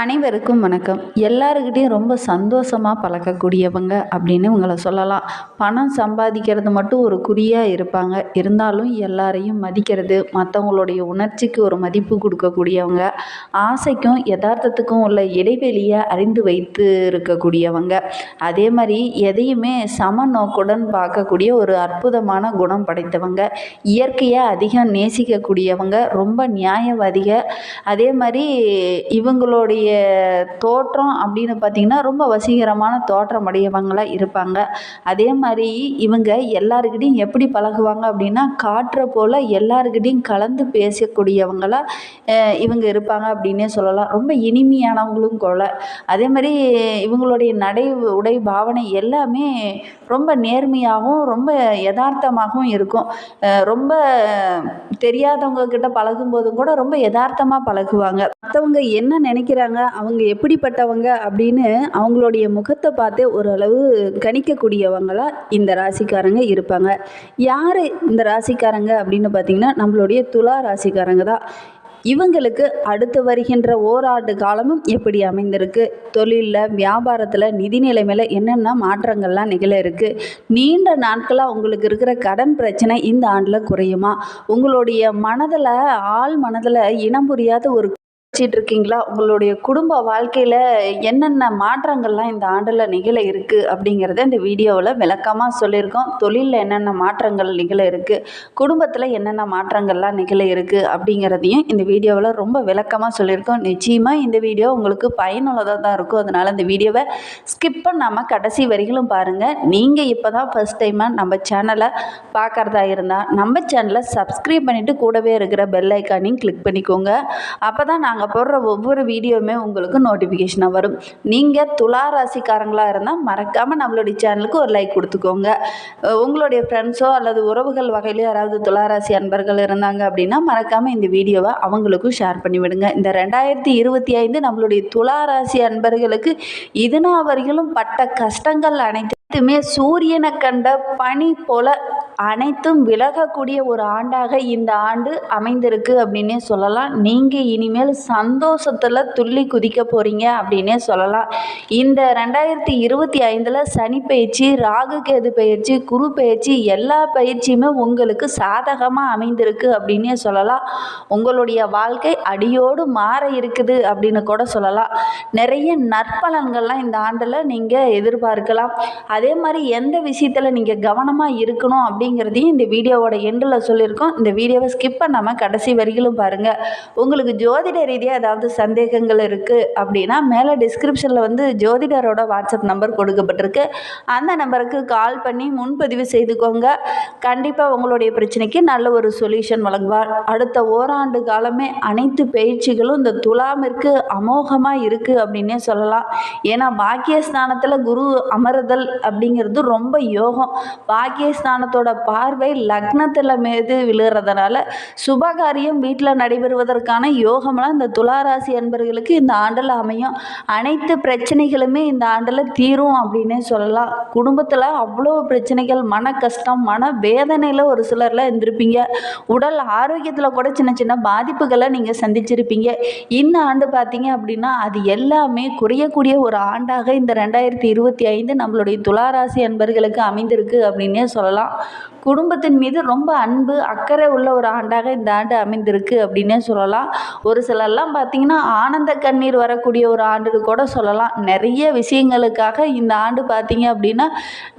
அனைவருக்கும் வணக்கம். எல்லாருக்கிட்டேயும் ரொம்ப சந்தோஷமாக பழக்கக்கூடியவங்க அப்படின்னு உங்களை சொல்லலாம். பணம் சம்பாதிக்கிறது மட்டும் ஒரு குறியாக இருப்பாங்க. இருந்தாலும் எல்லாரையும் மதிக்கிறது மற்றவங்களுடைய உணர்ச்சிக்கு ஒரு மதிப்பு கொடுக்கக்கூடியவங்க. ஆசைக்கும் யதார்த்தத்துக்கும் உள்ள இடைவெளியை அறிந்து வைத்து இருக்கக்கூடியவங்க அதே மாதிரி எதையுமே சம நோக்குடன் பார்க்கக்கூடிய ஒரு அற்புதமான குணம் படைத்தவங்க. இயற்கையை அதிகம் நேசிக்கக்கூடியவங்க. ரொம்ப நியாயவாதிக. அதே மாதிரி இவங்களுடைய தோற்றம் அப்படின்னு பார்த்திங்கன்னா ரொம்ப வசீகரமான தோற்றம் உடையவங்களாக இருப்பாங்க. அதே மாதிரி இவங்க எல்லாருக்கிட்டையும் எப்படி பழகுவாங்க அப்படின்னா காற்றை போல் எல்லாருக்கிட்டையும் கலந்து பேசக்கூடியவங்களாக இவங்க இருப்பாங்க அப்படின்னே சொல்லலாம். ரொம்ப இனிமையானவங்களும் கூட அதே மாதிரி இவங்களுடைய நடை உடை பாவனை எல்லாமே ரொம்ப நேர்மையாகவும் ரொம்ப யதார்த்தமாகவும் இருக்கும். ரொம்ப தெரியாதவங்க கிட்ட பழகும்போதும் கூட ரொம்ப யதார்த்தமாக பழகுவாங்க. மற்றவங்க என்ன நினைக்கிறாங்க அவங்க எப்படிப்பட்டவங்க அப்படின்னு அவங்களுடைய முகத்தை பார்த்தே ஓரளவு கணிக்கக்கூடியவங்களாக இந்த ராசிக்காரங்க இருப்பாங்க. யார் இந்த ராசிக்காரங்க அப்படின்னு பார்த்தீங்கன்னா நம்மளுடைய துலா ராசிக்காரங்க தான். இவங்களுக்கு அடுத்து வருகின்ற ஓராண்டு காலமும் எப்படி அமைந்திருக்கு? தொழிலில் வியாபாரத்தில் நிதி நிலைமையில் என்னென்ன மாற்றங்கள்லாம் நிகழ இருக்குது நீண்ட நாட்களாக உங்களுக்கு இருக்கிற கடன் பிரச்சனை இந்த ஆண்டில் குறையுமா? உங்களுடைய மனதில் ஆள் மனதில் இனம் புரியாத ஒரு வச்சிட்டு இருக்கீங்களா உங்களுடைய குடும்ப வாழ்க்கையில் என்னென்ன மாற்றங்கள்லாம் இந்த ஆண்டில் நிகழ இருக்குது அப்படிங்கிறத இந்த வீடியோவில் விளக்கமாக சொல்லியிருக்கோம். தொழிலில் என்னென்ன மாற்றங்கள் நிகழ இருக்குது குடும்பத்தில் என்னென்ன மாற்றங்கள்லாம் நிகழ இருக்குது அப்படிங்கிறதையும் இந்த வீடியோவில் ரொம்ப விளக்கமாக சொல்லியிருக்கோம். நிச்சயமாக இந்த வீடியோ உங்களுக்கு பயனுள்ளதாக தான் இருக்கும். அதனால் இந்த வீடியோவை ஸ்கிப் பண்ணாமல் கடைசி வரிகளும் பாருங்கள் நீங்கள் இப்போ தான் ஃபஸ்ட் டைமாக நம்ம சேனலை பார்க்குறதா இருந்தால் நம்ம சேனலை சப்ஸ்கிரைப் பண்ணிவிட்டு கூடவே இருக்கிற பெல் ஐக்கானையும் கிளிக் பண்ணிக்கோங்க. அப்போ தான் நாங்கள் போடுற ஒவ்வொரு வீடியோவுமே உங்களுக்கு நோட்டிஃபிகேஷனாக வரும். நீங்கள் துலா ராசிக்காரங்களாக இருந்தால் மறக்காமல் நம்மளுடைய சேனலுக்கு ஒரு லைக் கொடுத்துக்கோங்க. உங்களுடைய ஃப்ரெண்ட்ஸோ அல்லது உறவுகள் வகையிலோ யாராவது துளாராசி அன்பர்கள் இருந்தாங்க அப்படின்னா மறக்காமல் இந்த வீடியோவை அவங்களுக்கும் ஷேர் பண்ணிவிடுங்க. இந்த ரெண்டாயிரத்தி இருபத்தி ஐந்து நம்மளுடைய துளாராசி அன்பர்களுக்கு இதுனா வரையிலும் பட்ட கஷ்டங்கள் அனைத்து அனைத்துமே சூரியனை கண்ட பனி போல அனைத்தும் விலகக்கூடிய ஒரு ஆண்டாக இந்த ஆண்டு அமைந்திருக்கு அப்படின்னே சொல்லலாம். நீங்கள் இனிமேல் சந்தோஷத்தில் துள்ளி குதிக்க போகிறீங்க அப்படின்னே சொல்லலாம். இந்த ரெண்டாயிரத்தி இருபத்தி ஐந்தில் சனி பயிற்சி ராகு கேது பயிற்சி குரு பயிற்சி எல்லா பயிற்சியுமே உங்களுக்கு சாதகமாக அமைந்திருக்கு அப்படின்னே சொல்லலாம். உங்களுடைய வாழ்க்கை அடியோடு மாற இருக்குது அப்படின்னு கூட சொல்லலாம். நிறைய நற்பலன்கள்லாம் இந்த ஆண்டில் நீங்கள் எதிர்பார்க்கலாம். அது அதே மாதிரி எந்த விஷயத்தில் நீங்கள் கவனமாக இருக்கணும் அப்படிங்கிறதையும் இந்த வீடியோவோட எண்டில் சொல்லியிருக்கோம். இந்த வீடியோவை ஸ்கிப் பண்ணாமல் கடைசி வரிகளும் பாருங்கள் உங்களுக்கு ஜோதிட ரீதியாக ஏதாவது சந்தேகங்கள் இருக்குது அப்படின்னா மேலே டிஸ்கிரிப்ஷனில் வந்து ஜோதிடரோட வாட்ஸ்அப் நம்பர் கொடுக்கப்பட்டிருக்கு. அந்த நம்பருக்கு கால் பண்ணி முன்பதிவு செய்துக்கோங்க. கண்டிப்பாக உங்களுடைய பிரச்சனைக்கு நல்ல ஒரு சொல்யூஷன் வழங்குவார். அடுத்த ஓராண்டு காலமே அனைத்து பயிற்சிகளும் இந்த துலாமிற்கு அமோகமாக இருக்குது அப்படின்னே சொல்லலாம். ஏன்னா பாக்கியஸ்தானத்தில் குரு அமருதல் அப்படிங்கிறது ரொம்ப யோகம். பாக்கியஸ்தானத்தோட பார்வை லக்னத்தில் மீது விழுகிறதுனால சுபகாரியம் வீட்டில் நடைபெறுவதற்கான யோகம்லாம் இந்த துளாராசி அன்பர்களுக்கு இந்த ஆண்டில் அமையும். அனைத்து பிரச்சனைகளுமே இந்த ஆண்டில் தீரும் அப்படின்னே சொல்லலாம். குடும்பத்தில் அவ்வளோ பிரச்சனைகள் மன கஷ்டம் மன வேதனையில் ஒரு சிலரில் இருந்திருப்பீங்க. உடல் ஆரோக்கியத்தில் கூட சின்ன சின்ன பாதிப்புகளை நீங்கள் சந்திச்சிருப்பீங்க. இந்த ஆண்டு பார்த்தீங்க அப்படின்னா அது எல்லாமே குறையக்கூடிய ஒரு ஆண்டாக இந்த ரெண்டாயிரத்தி இருபத்தி ஐந்து நம்மளுடைய துளாராசி அன்பர்களுக்கு அமைந்திருக்கு அப்படின்னே சொல்லலாம். குடும்பத்தின் மீது ரொம்ப அன்பு அக்கறை உள்ள ஒரு ஆண்டாக இந்த ஆண்டு அமைந்திருக்கு அப்படின்னே சொல்லலாம். ஒரு சிலர்லாம் பார்த்தீங்கன்னா ஆனந்த கண்ணீர் வரக்கூடிய ஒரு ஆண்டு கூட சொல்லலாம். நிறைய விஷயங்களுக்காக இந்த ஆண்டு பார்த்தீங்க அப்படின்னா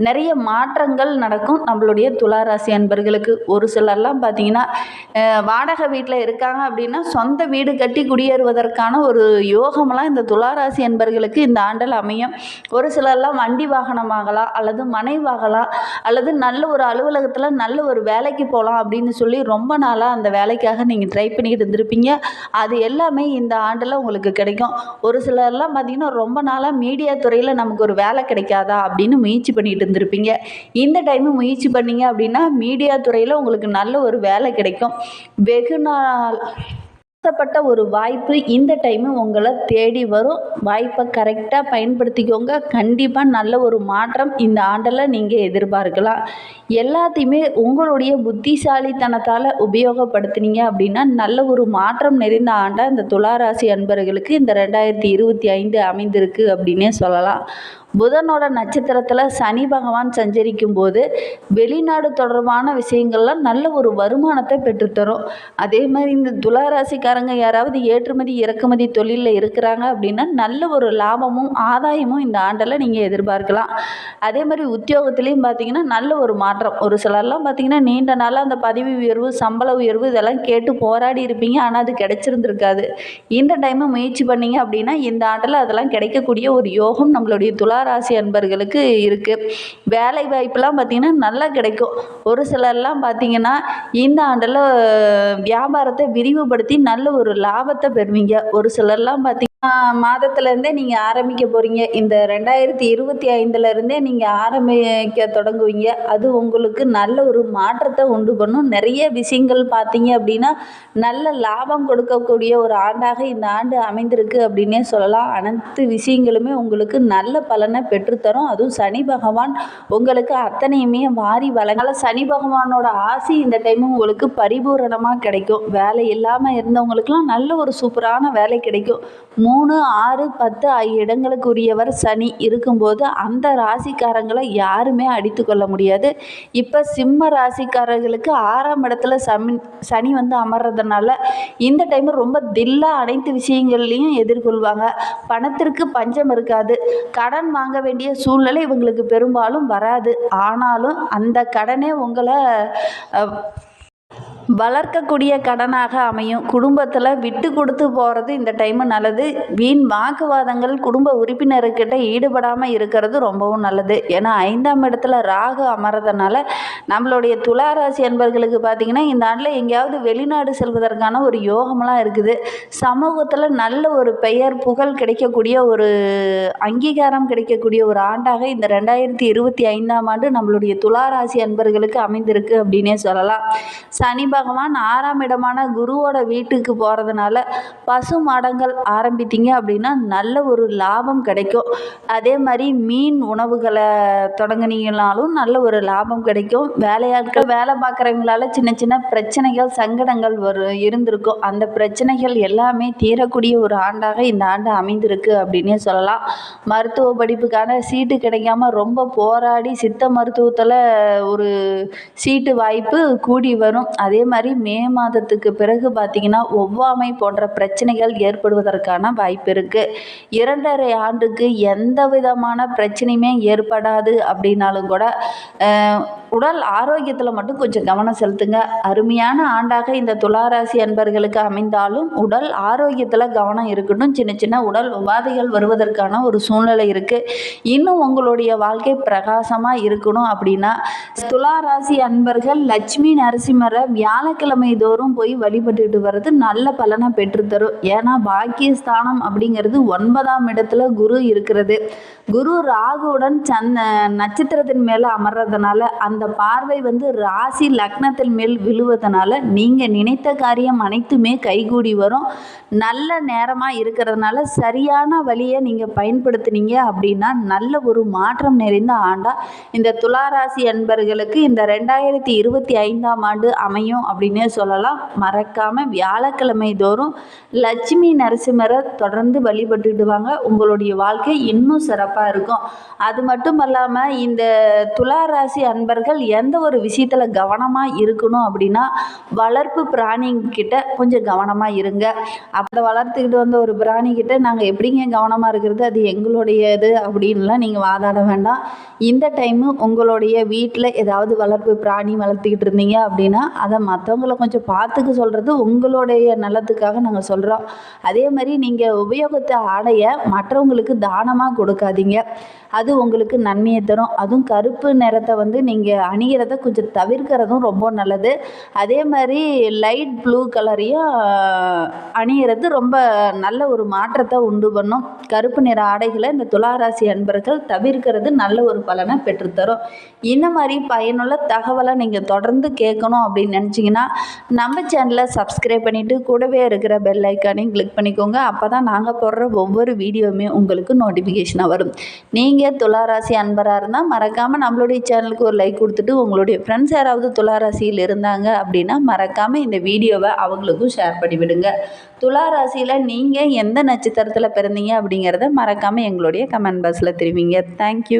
நிறைய மாற்றங்கள் நடக்கும் நம்மளுடைய துளாராசி அன்பர்களுக்கு. ஒரு சிலர்லாம் பார்த்தீங்கன்னா வாடகை வீட்டில் இருக்காங்க அப்படின்னா சொந்த வீடு கட்டி குடியேறுவதற்கான ஒரு யோகமெல்லாம் இந்த துளாராசி அன்பர்களுக்கு இந்த ஆண்டில் அமையும். ஒரு சிலர்லாம் வண்டி ஆகலாம் அல்லது மனைவாகலாம் அல்லது நல்ல ஒரு அலுவலகத்தில் நல்ல ஒரு வேலைக்கு போகலாம் அப்படின்னு சொல்லி ரொம்ப நாளாக அந்த வேலைக்காக நீங்கள் ட்ரை பண்ணிக்கிட்டு இருந்திருப்பீங்க. அது எல்லாமே இந்த ஆண்டில் உங்களுக்கு கிடைக்கும். ஒரு சிலர்லாம் பார்த்தீங்கன்னா ரொம்ப நாளாக மீடியா துறையில் நமக்கு ஒரு வேலை கிடைக்காதா அப்படின்னு முயற்சி பண்ணிகிட்டு இருந்திருப்பீங்க. இந்த டைமு முயற்சி பண்ணீங்க அப்படின்னா மீடியா துறையில் உங்களுக்கு நல்ல ஒரு வேலை கிடைக்கும். வெகு நாள் ஆசைப்பட்ட ஒரு வாய்ப்பு இந்த டைமு உங்களை தேடி வரும். வாய்ப்பை கரெக்டாக பயன்படுத்திக்கோங்க. கண்டிப்பாக நல்ல ஒரு மாற்றம் இந்த ஆண்டில் நீங்கள் எதிர்பார்க்கலாம். எல்லாத்தையுமே உங்களுடைய புத்திசாலித்தனத்தால் உபயோகப்படுத்துனீங்க அப்படின்னா நல்ல ஒரு மாற்றம் நிறைந்த ஆண்டாக இந்த துளாராசி அன்பர்களுக்கு இந்த ரெண்டாயிரத்தி இருபத்தி ஐந்து அமைந்திருக்கு அப்படின்னே சொல்லலாம். புதனோட நட்சத்திரத்தில் சனி பகவான் சஞ்சரிக்கும் போது வெளிநாடு தொடர்பான விஷயங்கள்லாம் நல்ல ஒரு வருமானத்தை பெற்றுத்தரும். அதே மாதிரி இந்த துளாராசிக்காரங்க யாராவது ஏற்றுமதி இறக்குமதி தொழிலில் இருக்கிறாங்க அப்படின்னா நல்ல ஒரு லாபமும் ஆதாயமும் இந்த ஆண்டில் நீங்கள் எதிர்பார்க்கலாம். அதே மாதிரி உத்தியோகத்துலேயும் பார்த்தீங்கன்னா நல்ல ஒரு மாற்றம். ஒரு சிலர்லாம் பார்த்தீங்கன்னா நீண்ட நாளாக அந்த பதவி உயர்வு சம்பள உயர்வு இதெல்லாம் கேட்டு போராடி இருப்பீங்க. ஆனால் அது கிடைச்சிருந்துருக்காது. இந்த டைமை முயற்சி பண்ணீங்க அப்படின்னா இந்த ஆண்டில் அதெல்லாம் கிடைக்கக்கூடிய ஒரு யோகம் நம்மளுடைய துளாராசி அன்பர்களுக்கு இருக்குது வேலை வாய்ப்புலாம் பார்த்திங்கன்னா நல்லா கிடைக்கும். ஒரு சிலர்லாம் பார்த்திங்கன்னா இந்த ஆண்டில் வியாபாரத்தை விரிவுபடுத்தி நல்ல ஒரு லாபத்தை பெறுவீங்க. ஒரு சிலர்லாம் பார்த்திங்கன்னா மாதத்துலேருந்தே நீங்கள் ஆரம்பிக்க போகிறீங்க இந்த ரெண்டாயிரத்தி இருபத்தி ஐந்துலேருந்தே நீங்கள் ஆரம்பிக்க தொடங்குவீங்க. அது உங்களுக்கு நல்ல ஒரு மாற்றத்தை உண்டு பண்ணும். நிறைய விஷயங்கள் பார்த்தீங்க அப்படின்னா நல்ல லாபம் கொடுக்கக்கூடிய ஒரு ஆண்டாக இந்த ஆண்டு அமைந்திருக்கு அப்படின்னே சொல்லலாம். அனைத்து விஷயங்களுமே உங்களுக்கு நல்ல பலனை பெற்றுத்தரும். அதுவும் சனி பகவான் உங்களுக்கு அத்தனையுமே வாரி வழங்கல சனி பகவானோட ஆசி இந்த டைம் உங்களுக்கு பரிபூரணமாக கிடைக்கும். வேலை இல்லாமல் இருந்தவங்களுக்குலாம் நல்ல ஒரு சூப்பரான வேலை கிடைக்கும். மூணு ஆறு பத்து ஆகிய இடங்களுக்குரியவர் சனி இருக்கும்போது அந்த ராசிக்காரங்களை யாருமே அடித்து கொள்ள முடியாது. இப்போ சிம்ம ராசிக்காரர்களுக்கு ஆறாம் இடத்துல சமி சனி வந்து அமர்றதுனால இந்த டைம் ரொம்ப தில்லாக அனைத்து விஷயங்கள்லையும் எதிர்கொள்வாங்க. பணத்திற்கு பஞ்சம் இருக்காது. கடன் வாங்க வேண்டிய சூழ்நிலை இவங்களுக்கு பெரும்பாலும் வராது. ஆனாலும் அந்த கடனே உங்களை வளர்க்கக்கூடிய கடனாக அமையும். குடும்பத்தில் விட்டு கொடுத்து போகிறது இந்த டைமு நல்லது. வீண் வாக்குவாதங்கள் குடும்ப உறுப்பினர்கிட்ட ஈடுபடாமல் இருக்கிறது ரொம்பவும் நல்லது. ஏன்னா ஐந்தாம் இடத்துல ராகு அமர்றதுனால நம்மளுடைய துளாராசி அன்பர்களுக்கு பார்த்திங்கன்னா இந்த ஆண்டில் எங்கேயாவது வெளிநாடு செல்வதற்கான ஒரு யோகமெல்லாம் இருக்குது. சமூகத்தில் நல்ல ஒரு பெயர் புகழ் கிடைக்கக்கூடிய ஒரு அங்கீகாரம் கிடைக்கக்கூடிய ஒரு ஆண்டாக இந்த ரெண்டாயிரத்தி இருபத்தி ஐந்தாம் ஆண்டு நம்மளுடைய துளாராசி அன்பர்களுக்கு அமைந்திருக்கு அப்படின்னே சொல்லலாம். சனி பகவான் ஆறாம் இடமான குருவோட வீட்டுக்கு போகிறதுனால பசு மாடங்கள் ஆரம்பித்தீங்க அப்படின்னா நல்ல ஒரு லாபம் கிடைக்கும். அதே மாதிரி மீன் உணவுகளை தொடங்குனீங்கனாலும் நல்ல ஒரு லாபம் கிடைக்கும். வேலையாட்கள் வேலை பார்க்குறவங்களால சின்ன சின்ன பிரச்சனைகள் சங்கடங்கள் வரும் இருந்திருக்கும். அந்த பிரச்சனைகள் எல்லாமே தீரக்கூடிய ஒரு ஆண்டாக இந்த ஆண்டு அமைந்திருக்கு அப்படின்னே சொல்லலாம். மருத்துவ படிப்புக்கான சீட்டு கிடைக்காம ரொம்ப போராடி சித்த மருத்துவத்தில் ஒரு சீட்டு வாய்ப்பு கூடி வரும். அதே மாதிரி மே மாதத்துக்கு பிறகு பார்த்திங்கன்னா ஒவ்வாமை போன்ற பிரச்சனைகள் ஏற்படுவதற்கான வாய்ப்பு இருக்குது இரண்டரை ஆண்டுக்கு எந்த விதமான பிரச்சனையுமே ஏற்படாது அப்படின்னாலும் கூட உடல் ஆரோக்கியத்தில் மட்டும் கொஞ்சம் கவனம் செலுத்துங்க. அருமையான ஆண்டாக இந்த துளாராசி அன்பர்களுக்கு அமைந்தாலும் உடல் ஆரோக்கியத்தில் கவனம் இருக்கணும். சின்ன சின்ன உடல் உபாதைகள் வருவதற்கான ஒரு சூழ்நிலை இருக்குது இன்னும் உங்களுடைய வாழ்க்கை பிரகாசமாக இருக்கணும் அப்படின்னா துளாராசி அன்பர்கள் லட்சுமி நரசிம்மரை வியாழக்கிழமை தோறும் போய் வழிபட்டுட்டு வர்றது நல்ல பலனை பெற்றுத்தரும். ஏன்னா பாக்கியஸ்தானம் அப்படிங்கிறது ஒன்பதாம் இடத்துல குரு இருக்கிறது. குரு ராகுவுடன் சந்த நட்சத்திரத்தின் மேலே அமர்றதுனால அந்த பார்வை வந்து ராசி லக்னத்தின் மேல் விழுவதனால நீங்கள் நினைத்த காரியம் அனைத்துமே கைகூடி வரும். நல்ல நேரமாக இருக்கிறதுனால சரியான வழியை நீங்கள் பயன்படுத்துனீங்க அப்படின்னா நல்ல ஒரு மாற்றம் நிறைந்த ஆண்டாக இந்த துளாராசி அன்பர்களுக்கு இந்த ரெண்டாயிரத்தி இருபத்தி ஐந்தாம் ஆண்டு அமையும் அப்படின்னே சொல்லலாம். மறக்காமல் வியாழக்கிழமை தோறும் லட்சுமி நரசிம்மரை தொடர்ந்து வழிபட்டுடுவாங்க. உங்களுடைய வாழ்க்கை இன்னும் சிறப்பாக இருக்கும். அது மட்டும் இல்லாமல் இந்த துளாராசி அன்பர்கள் எந்த ஒரு விஷயத்தில் கவனமாக இருக்கணும் அப்படின்னா வளர்ப்பு பிராணிங்கிட்ட கொஞ்சம் கவனமாக இருங்க. அப்போ வளர்த்துக்கிட்டு வந்த ஒரு பிராணிக்கிட்ட நாங்கள் எப்படிங்க கவனமாக இருக்கிறது? அது எங்களுடையது அப்படின்லாம் நீங்கள் வாதாட வேண்டாம். இந்த டைமு உங்களுடைய வீட்டில் ஏதாவது வளர்ப்பு பிராணி வளர்த்துக்கிட்டு இருந்தீங்க அப்படின்னா அதை மற்றவங்களை கொஞ்சம் பார்த்துக்க சொல்கிறது உங்களுடைய நலத்துக்காக நாங்கள் சொல்கிறோம் அதே மாதிரி நீங்கள் உபயோகித்த ஆடையை மற்றவங்களுக்கு தானமாக கொடுக்காதீங்க. அது உங்களுக்கு நன்மையை தரும். அதுவும் கருப்பு நிறத்தை வந்து நீங்கள் அணிகிறத கொஞ்சம் தவிர்க்கிறதும் ரொம்ப நல்லது. அதே மாதிரி லைட் ப்ளூ கலரையும் அணிகிறது ரொம்ப நல்ல ஒரு மாற்றத்தை உண்டு பண்ணும். கருப்பு நிற ஆடைகளை இந்த துளாராசி அன்பர்கள் தவிர்க்கிறது நல்ல ஒரு பலனை பெற்றுத்தரும். இந்த மாதிரி பயனுள்ள தகவலை நீங்கள் தொடர்ந்து கேட்கணும் அப்படின்னு நினச்சிங்கன்னா நம்ம சேனலை சப்ஸ்கிரைப் பண்ணிவிட்டு கூடவே இருக்கிற பெல் ஐக்கானையும் கிளிக் பண்ணிக்கோங்க. அப்போ தான் நாங்கள் போடுற ஒவ்வொரு வீடியோவுமே உங்களுக்கு நோட்டிஃபிகேஷனாக வரும். நீங்கள் துளாராசி அன்பராக இருந்தால் மறக்காமல் நம்மளுடைய சேனலுக்கு ஒரு லைக் கொடுத்துட்டு உங்களுடைய ஃப்ரெண்ட்ஸ் யாராவது துளாராசியில் இருந்தாங்க அப்படின்னா மறக்காமல் இந்த வீடியோவை அவங்களுக்கும் ஷேர் பண்ணிவிடுங்க. துலா ராசியில் நீங்கள் எந்த நட்சத்திரத்தில் பிறந்தீங்க அப்படிங்கிறத மறக்காமல் எங்களுடைய கமெண்ட் பாக்ஸில் தெரிவிங்க. தேங்க்யூ